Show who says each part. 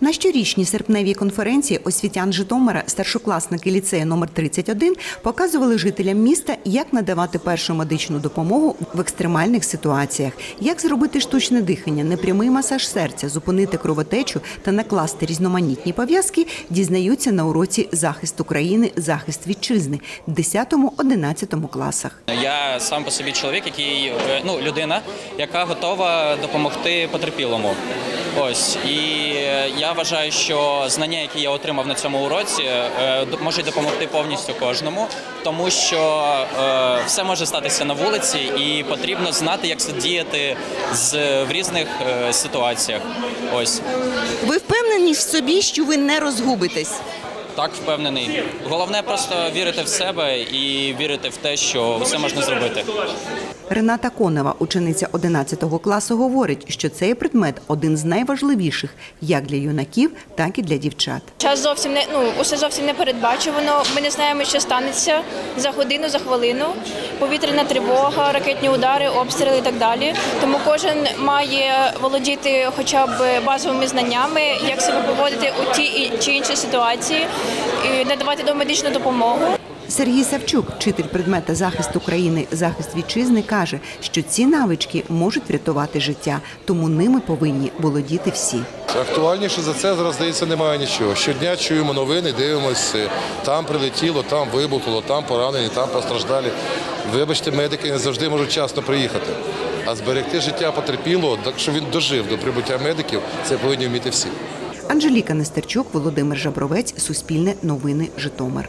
Speaker 1: На щорічній серпневій конференції освітян Житомира старшокласники ліцею номер 31 показували жителям міста, як надавати першу медичну допомогу в екстремальних ситуаціях, як зробити штучне дихання, непрямий масаж серця, зупинити кровотечу та накласти різноманітні пов'язки, дізнаються на уроці захист України, захист вітчизни в 10-11 класах.
Speaker 2: Я сам по собі чоловік, який е, ну людина, яка готова допомогти потерпілому. Ось і е, я вважаю, що знання, які я отримав на цьому уроці, е, можуть допомогти повністю кожному, тому що е, все може статися на вулиці, і потрібно знати, як діяти з в різних е, ситуаціях. Ось
Speaker 1: Ви впевнені в собі, що ви не розгубитесь?
Speaker 2: Так впевнений. Головне просто вірити в себе і вірити в те, що все можна зробити.
Speaker 1: Рената Конева, учениця 11 класу, говорить, що цей предмет один з найважливіших як для юнаків, так і для дівчат.
Speaker 3: Час зовсім не ну усе зовсім не передбачувано. Ми не знаємо, що станеться за годину, за хвилину. Повітряна тривога, ракетні удари, обстріли і так далі. Тому кожен має володіти хоча б базовими знаннями, як себе поводити у чи іншій ситуації, і надавати домедичну допомогу.
Speaker 1: Сергій Савчук, вчитель предмета захист України, захист вітчизни, каже, що ці навички можуть врятувати життя, тому ними повинні володіти всі.
Speaker 4: Актуальніше за це зараз здається немає нічого. Щодня чуємо новини, дивимося, там прилетіло, там вибухнуло, там поранені, там постраждалі. Вибачте, медики не завжди можуть вчасно приїхати. А зберегти життя потерпілого, так що він дожив до прибуття медиків, це повинні вміти всі.
Speaker 1: Анжеліка Нестерчук, Володимир Жабровець, Суспільне новини, Житомир.